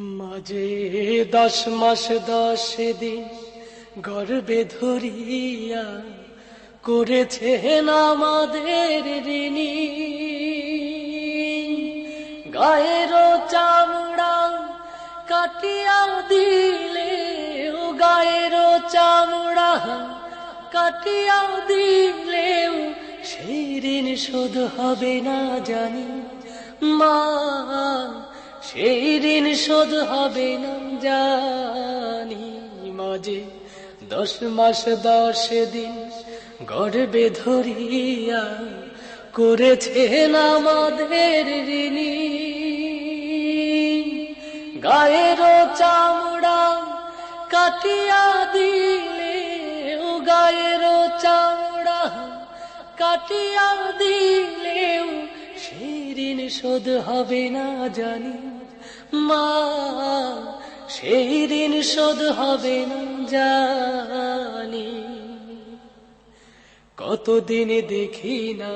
মাঝে দশ মাস দশ দিন গর্বে ধরিয়া করেছেন আমাদের ঋণী। গায়ের চামড়া কাটিয়া দিলে, ও গায়ের চামড়া কাটিয়া দিলেও সেই ঋণ শোধ হবে না জানি মা। সেই ঋণ শোধ হবে না জানি মাঝে। দশ মাস, দশ দিন গর্বে ধরিয়া করেছেন আমাদের ঋণী। গায়ের চামড়া কাটিয়া দিলে, ও গায়ের চামড়া কাটিয়া দিলেও সেই ঋণ শোধ হবে না জানি মা সেই ঋণ শোধ হবে না জানি। কতদিন দেখি না